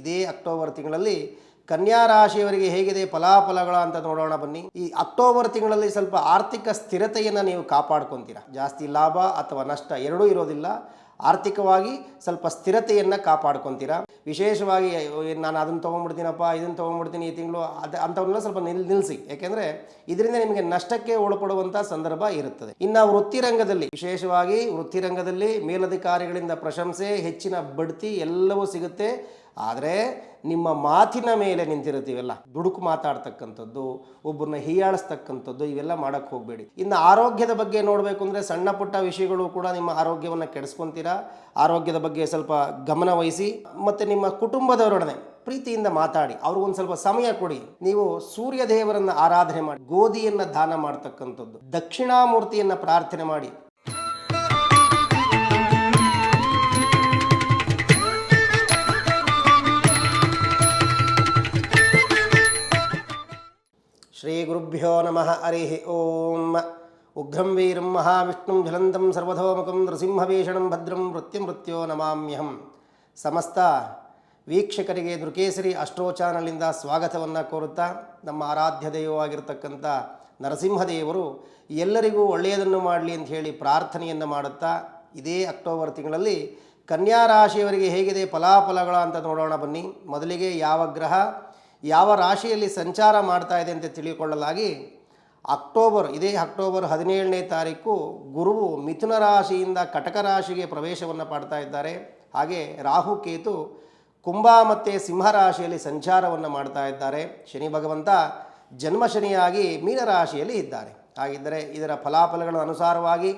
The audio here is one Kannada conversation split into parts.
ಇದೇ ಅಕ್ಟೋಬರ್ ತಿಂಗಳಲ್ಲಿ ಕನ್ಯಾ ರಾಶಿಯವರಿಗೆ ಹೇಗಿದೆ ಫಲಾಫಲಗಳ ಅಂತ ನೋಡೋಣ ಬನ್ನಿ. ಈ ಅಕ್ಟೋಬರ್ ತಿಂಗಳಲ್ಲಿ ಸ್ವಲ್ಪ ಆರ್ಥಿಕ ಸ್ಥಿರತೆಯನ್ನು ನೀವು ಕಾಪಾಡ್ಕೊತೀರಾ. ಜಾಸ್ತಿ ಲಾಭ ಅಥವಾ ನಷ್ಟ ಎರಡೂ ಇರೋದಿಲ್ಲ. ಆರ್ಥಿಕವಾಗಿ ಸ್ವಲ್ಪ ಸ್ಥಿರತೆಯನ್ನು ಕಾಪಾಡ್ಕೊತೀರಾ. ವಿಶೇಷವಾಗಿ ನಾನು ಅದನ್ನು ತೊಗೊಂಡ್ಬಿಡ್ತೀನಪ್ಪ, ಇದನ್ನು ತೊಗೊಂಡ್ಬಿಡ್ತೀನಿ ಈ ತಿಂಗಳು, ಅದು ಅಂಥವನ್ನೆಲ್ಲ ಸ್ವಲ್ಪ ನಿಲ್ ನಿಲ್ಲಿಸಿ ಯಾಕೆಂದರೆ ಇದರಿಂದ ನಿಮಗೆ ನಷ್ಟಕ್ಕೆ ಒಳಪಡುವಂಥ ಸಂದರ್ಭ ಇರುತ್ತದೆ. ಇನ್ನು ವೃತ್ತಿರಂಗದಲ್ಲಿ, ವಿಶೇಷವಾಗಿ ವೃತ್ತಿರಂಗದಲ್ಲಿ ಮೇಲಧಿಕಾರಿಗಳಿಂದ ಪ್ರಶಂಸೆ, ಹೆಚ್ಚಿನ ಬಡ್ತಿ ಎಲ್ಲವೂ ಸಿಗುತ್ತೆ. ಆದರೆ ನಿಮ್ಮ ಮಾತಿನ ಮೇಲೆ ನಿಂತಿರುತ್ತೀವಲ್ಲ, ದುಡುಕು ಮಾತಾಡ್ತಕ್ಕಂಥದ್ದು, ಒಬ್ಬರನ್ನ ಹೀಯಾಳಿಸ್ತಕ್ಕಂಥದ್ದು, ಇವೆಲ್ಲ ಮಾಡೋಕ್ಕೆ ಹೋಗಬೇಡಿ. ಇನ್ನು ಆರೋಗ್ಯದ ಬಗ್ಗೆ ನೋಡಬೇಕು ಅಂದರೆ ಸಣ್ಣ ಪುಟ್ಟ ವಿಷಯಗಳು ಕೂಡ ನಿಮ್ಮ ಆರೋಗ್ಯವನ್ನು ಕೆಡಿಸ್ಕೊಂತೀರಾ. ಆರೋಗ್ಯದ ಬಗ್ಗೆ ಸ್ವಲ್ಪ ಗಮನ ವಹಿಸಿ ಮತ್ತು ನಿಮ್ಮ ಕುಟುಂಬದವರೊಡನೆ ಪ್ರೀತಿಯಿಂದ ಮಾತಾಡಿ, ಅವ್ರಿಗೊಂದು ಸ್ವಲ್ಪ ಸಮಯ ಕೊಡಿ. ನೀವು ಸೂರ್ಯ ದೇವರನ್ನ ಆರಾಧನೆ ಮಾಡಿ, ಗೋಧಿಯನ್ನು ದಾನ ಮಾಡ್ತಕ್ಕಂಥದ್ದು, ದಕ್ಷಿಣಾಮೂರ್ತಿಯನ್ನು ಪ್ರಾರ್ಥನೆ ಮಾಡಿ. ಶ್ರೀ ಗುರುಭ್ಯೋ ನಮಃ ಹರಿ ಓಂ. ಉಗ್ರಂ ವೀರಂ ಮಹಾವಿಷ್ಣುಂ ಜ್ವಲಂತಂ ಸರ್ವಧೋಮುಖಂ ನೃಸಿಂಹವೇಷಣಂ ಭದ್ರಂ ಮೃತ್ಯು ಮೃತ್ಯೋ ನಮಾಮ್ಯಹಂ ಸಮಸ್ತ ವೀಕ್ಷಕರಿಗೆ ದುರ್ಗೇಸರಿ ಅಷ್ಟೋಚಾನಲಿಂದ ಸ್ವಾಗತವನ್ನು ಕೋರುತ್ತಾ ನಮ್ಮ ಆರಾಧ್ಯ ದೈವವಾಗಿರ್ತಕ್ಕಂಥ ನರಸಿಂಹದೇವರು ಎಲ್ಲರಿಗೂ ಒಳ್ಳೆಯದನ್ನು ಮಾಡಲಿ ಅಂತ ಹೇಳಿ ಪ್ರಾರ್ಥನೆಯನ್ನು ಮಾಡುತ್ತಾ ಇದೇ ಅಕ್ಟೋಬರ್ ತಿಂಗಳಲ್ಲಿ ಕನ್ಯಾ ರಾಶಿಯವರಿಗೆ ಹೇಗಿದೆ ಫಲಾಫಲಗಳ ಅಂತ ನೋಡೋಣ ಬನ್ನಿ. ಮೊದಲಿಗೆ ಯಾವ ಗ್ರಹ, ಯಾವ ರಾಶಿಯಲ್ಲಿ ಸಂಚಾರ ಮಾಡ್ತಾ ಇದೆ ಅಂತ ತಿಳಿದುಕೊಳ್ಳಲಾಗಿ ಅಕ್ಟೋಬರ್, ಇದೇ ಅಕ್ಟೋಬರ್ ಹದಿನೇಳನೇ ತಾರೀಕು ಗುರುವು ಮಿಥುನ ರಾಶಿಯಿಂದ ಕಟಕ ರಾಶಿಗೆ ಪ್ರವೇಶವನ್ನು ಪಡ್ತಾ ಇದ್ದಾರೆ. ಹಾಗೆ ರಾಹು ಕೇತು ಕುಂಭ ಮತ್ತು ಸಿಂಹ ರಾಶಿಯಲ್ಲಿ ಸಂಚಾರವನ್ನು ಮಾಡ್ತಾ ಇದ್ದಾರೆ. ಶನಿ ಭಗವಂತ ಜನ್ಮಶನಿಯಾಗಿ ಮೀನರಾಶಿಯಲ್ಲಿ ಇದ್ದಾರೆ. ಹಾಗಿದ್ದರೆ ಇದರ ಫಲಾಫಲಗಳ ಅನುಸಾರವಾಗಿ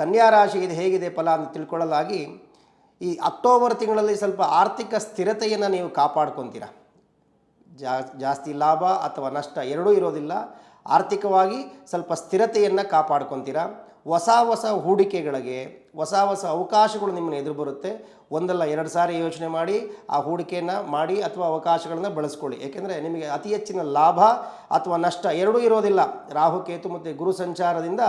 ಕನ್ಯಾ ರಾಶಿ ಇದು ಹೇಗಿದೆ ಫಲ ಅಂತ ತಿಳ್ಕೊಳ್ಳಲಾಗಿ ಈ ಅಕ್ಟೋಬರ್ ತಿಂಗಳಲ್ಲಿ ಸ್ವಲ್ಪ ಆರ್ಥಿಕ ಸ್ಥಿರತೆಯನ್ನು ನೀವು ಕಾಪಾಡ್ಕೊತೀರ. ಜಾಸ್ತಿ ಲಾಭ ಅಥವಾ ನಷ್ಟ ಎರಡೂ ಇರೋದಿಲ್ಲ. ಆರ್ಥಿಕವಾಗಿ ಸ್ವಲ್ಪ ಸ್ಥಿರತೆಯನ್ನು ಕಾಪಾಡ್ಕೊತೀರಾ. ಹೊಸ ಹೊಸ ಹೂಡಿಕೆಗಳಿಗೆ, ಹೊಸ ಹೊಸ ಅವಕಾಶಗಳು ನಿಮ್ಮನ್ನು ಎದುರು ಬರುತ್ತೆ. ಒಂದಲ್ಲ ಎರಡು ಸಾರಿ ಯೋಚನೆ ಮಾಡಿ ಆ ಹೂಡಿಕೆಯನ್ನು ಮಾಡಿ ಅಥವಾ ಅವಕಾಶಗಳನ್ನು ಬಳಸ್ಕೊಳ್ಳಿ. ಏಕೆಂದರೆ ನಿಮಗೆ ಅತಿ ಹೆಚ್ಚಿನ ಲಾಭ ಅಥವಾ ನಷ್ಟ ಎರಡೂ ಇರೋದಿಲ್ಲ. ರಾಹುಕೇತು ಮತ್ತು ಗುರು ಸಂಚಾರದಿಂದ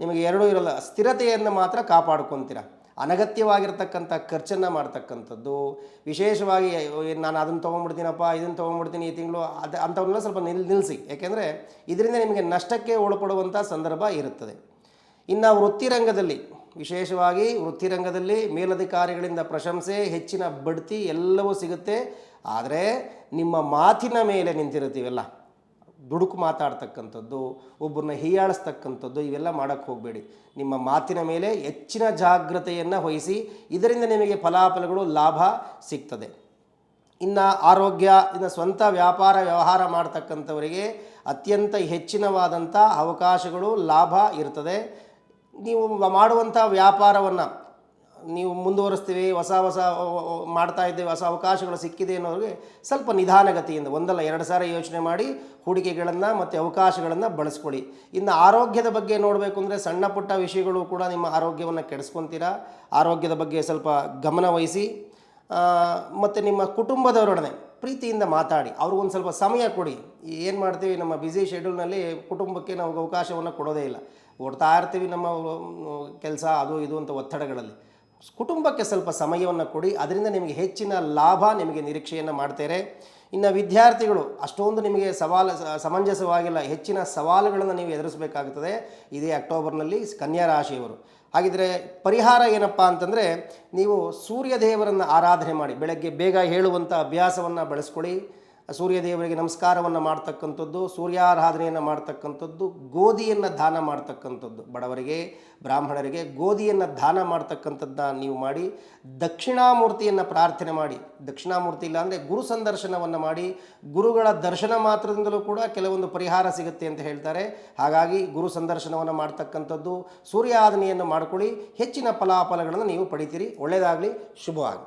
ನಿಮಗೆ ಎರಡೂ ಇರೋಲ್ಲ. ಸ್ಥಿರತೆಯನ್ನು ಮಾತ್ರ ಕಾಪಾಡ್ಕೊತೀರಾ. ಅನಗತ್ಯವಾಗಿರ್ತಕ್ಕಂಥ ಖರ್ಚನ್ನು ಮಾಡ್ತಕ್ಕಂಥದ್ದು. ವಿಶೇಷವಾಗಿ ನಾನು ಅದನ್ನು ತೊಗೊಂಡ್ಬಿಡ್ತೀನಪ್ಪ ಇದನ್ನು ತೊಗೊಂಡ್ಬಿಡ್ತೀನಿ ಈ ತಿಂಗಳು, ಅದು ಅಂಥವನ್ನೆಲ್ಲ ಸ್ವಲ್ಪ ನಿಲ್ ನಿಲ್ಲಿಸಿ ಯಾಕೆಂದರೆ ಇದರಿಂದ ನಿಮಗೆ ನಷ್ಟಕ್ಕೆ ಒಳಪಡುವಂಥ ಸಂದರ್ಭ ಇರುತ್ತದೆ. ಇನ್ನು ವೃತ್ತಿರಂಗದಲ್ಲಿ, ವಿಶೇಷವಾಗಿ ವೃತ್ತಿರಂಗದಲ್ಲಿ ಮೇಲಧಿಕಾರಿಗಳಿಂದ ಪ್ರಶಂಸೆ, ಹೆಚ್ಚಿನ ಬಡ್ತಿ ಎಲ್ಲವೂ ಸಿಗುತ್ತೆ. ಆದರೆ ನಿಮ್ಮ ಮಾತಿನ ಮೇಲೆ ನಿಂತಿರ್ತೀವಲ್ಲ ದುಡುಕು ಮಾತಾಡ್ತಕ್ಕಂಥದ್ದು, ಒಬ್ಬರನ್ನ ಹೀಯಾಳಿಸ್ತಕ್ಕಂಥದ್ದು ಇವೆಲ್ಲ ಮಾಡೋಕ್ಕೆ ಹೋಗಬೇಡಿ. ನಿಮ್ಮ ಮಾತಿನ ಮೇಲೆ ಹೆಚ್ಚಿನ ಜಾಗ್ರತೆಯನ್ನು ವಹಿಸಿ, ಇದರಿಂದ ನಿಮಗೆ ಫಲಾಫಲಗಳು ಲಾಭ ಸಿಗ್ತದೆ. ಇನ್ನು ಆರೋಗ್ಯ, ಇನ್ನು ಸ್ವಂತ ವ್ಯಾಪಾರ ವ್ಯವಹಾರ ಮಾಡ್ತಕ್ಕಂಥವರಿಗೆ ಅತ್ಯಂತ ಹೆಚ್ಚಿನವಾದಂಥ ಅವಕಾಶಗಳು ಲಾಭ ಇರ್ತದೆ. ನೀವು ಮಾಡುವಂಥ ವ್ಯಾಪಾರವನ್ನು ನೀವು ಮುಂದುವರಿಸ್ತೀವಿ, ಹೊಸ ಹೊಸ ಮಾಡ್ತಾ ಇದ್ದೇವೆ, ಹೊಸ ಅವಕಾಶಗಳು ಸಿಕ್ಕಿದೆ ಅನ್ನೋರಿಗೆ ಸ್ವಲ್ಪ ನಿಧಾನಗತಿಯಿಂದ ಒಂದಲ್ಲ, ಎರಡು ಸಾರಿ ಯೋಚನೆ ಮಾಡಿ, ಹೂಡಿಕೆಗಳನ್ನು ಮತ್ತು ಅವಕಾಶಗಳನ್ನು ಬಳಸ್ಕೊಳ್ಳಿ. ಇನ್ನು ಆರೋಗ್ಯದ ಬಗ್ಗೆ ನೋಡಬೇಕು ಅಂದರೆ ಸಣ್ಣ ಪುಟ್ಟ ವಿಷಯಗಳು ಕೂಡ ನಿಮ್ಮ ಆರೋಗ್ಯವನ್ನು ಕೆಡಿಸ್ಕೊತೀರಾ? ಆರೋಗ್ಯದ ಬಗ್ಗೆ ಸ್ವಲ್ಪ ಗಮನ ವಹಿಸಿ ಮತ್ತು ನಿಮ್ಮ ಕುಟುಂಬದವರೊಡನೆ ಪ್ರೀತಿಯಿಂದ ಮಾತಾಡಿ, ಅವ್ರಿಗೊಂದು ಸ್ವಲ್ಪ ಸಮಯ ಕೊಡಿ. ಏನು ಮಾಡ್ತೀವಿ, ನಮ್ಮ ಬ್ಯುಸಿ ಶೆಡ್ಯೂಲ್ನಲ್ಲಿ ಕುಟುಂಬಕ್ಕೆ ನಾವು ಅವಕಾಶವನ್ನು ಕೊಡೋದೇ ಇಲ್ಲ. ಓಡ್ತಾ ಇರ್ತೀವಿ ನಮ್ಮ, ಕೆಲಸ, ಅದು, ಇದು ಅಂತ ಒತ್ತಡಗಳಲ್ಲಿ. ಕುಟುಂಬಕ್ಕೆ ಸ್ವಲ್ಪ ಸಮಯವನ್ನು ಕೊಡಿ, ಅದರಿಂದ ನಿಮಗೆ ಹೆಚ್ಚಿನ ಲಾಭ ನಿಮಗೆ ನಿರೀಕ್ಷೆಯನ್ನು ಮಾಡ್ತಾರೆ. ಇನ್ನು ವಿದ್ಯಾರ್ಥಿಗಳು ಅಷ್ಟೊಂದು ನಿಮಗೆ ಸವಾಲು ಸಮಂಜಸವಾಗಿಲ್ಲ, ಹೆಚ್ಚಿನ ಸವಾಲುಗಳನ್ನು ನೀವು ಎದುರಿಸಬೇಕಾಗುತ್ತದೆ ಇದೇ ಅಕ್ಟೋಬರ್ನಲ್ಲಿ ಕನ್ಯಾ ರಾಶಿಯವರು. ಹಾಗಿದ್ರೆ ಪರಿಹಾರ ಏನಪ್ಪ ಅಂತಂದರೆ, ನೀವು ಸೂರ್ಯ ದೇವರನ್ನು ಆರಾಧನೆ ಮಾಡಿ, ಬೆಳಗ್ಗೆ ಬೇಗ ಹೇಳುವಂಥ ಅಭ್ಯಾಸವನ್ನು ಬೆಳೆಸ್ಕೊಳ್ಳಿ. ಸೂರ್ಯ ದೇವರಿಗೆ ನಮಸ್ಕಾರವನ್ನು ಮಾಡ್ತಕ್ಕಂಥದ್ದು, ಸೂರ್ಯಾರಾಧನೆಯನ್ನು ಮಾಡ್ತಕ್ಕಂಥದ್ದು, ಗೋಧಿಯನ್ನು ದಾನ ಮಾಡ್ತಕ್ಕಂಥದ್ದು. ಬಡವರಿಗೆ, ಬ್ರಾಹ್ಮಣರಿಗೆ ಗೋಧಿಯನ್ನು ದಾನ ಮಾಡ್ತಕ್ಕಂಥದ್ದನ್ನ ನೀವು ಮಾಡಿ, ದಕ್ಷಿಣಾಮೂರ್ತಿಯನ್ನು ಪ್ರಾರ್ಥನೆ ಮಾಡಿ. ದಕ್ಷಿಣಾಮೂರ್ತಿ ಇಲ್ಲ ಅಂದರೆ ಗುರು ಸಂದರ್ಶನವನ್ನು ಮಾಡಿ, ಗುರುಗಳ ದರ್ಶನ ಮಾತ್ರದಿಂದಲೂ ಕೂಡ ಕೆಲವೊಂದು ಪರಿಹಾರ ಸಿಗುತ್ತೆ ಅಂತ ಹೇಳ್ತಾರೆ. ಹಾಗಾಗಿ ಗುರು ಸಂದರ್ಶನವನ್ನು ಮಾಡ್ತಕ್ಕಂಥದ್ದು, ಸೂರ್ಯಾರಾಧನೆಯನ್ನು ಮಾಡ್ಕೊಳ್ಳಿ, ಹೆಚ್ಚಿನ ಫಲಾಫಲಗಳನ್ನು ನೀವು ಪಡಿತೀರಿ. ಒಳ್ಳೆಯದಾಗಲಿ ಶುಭವಾಗಿ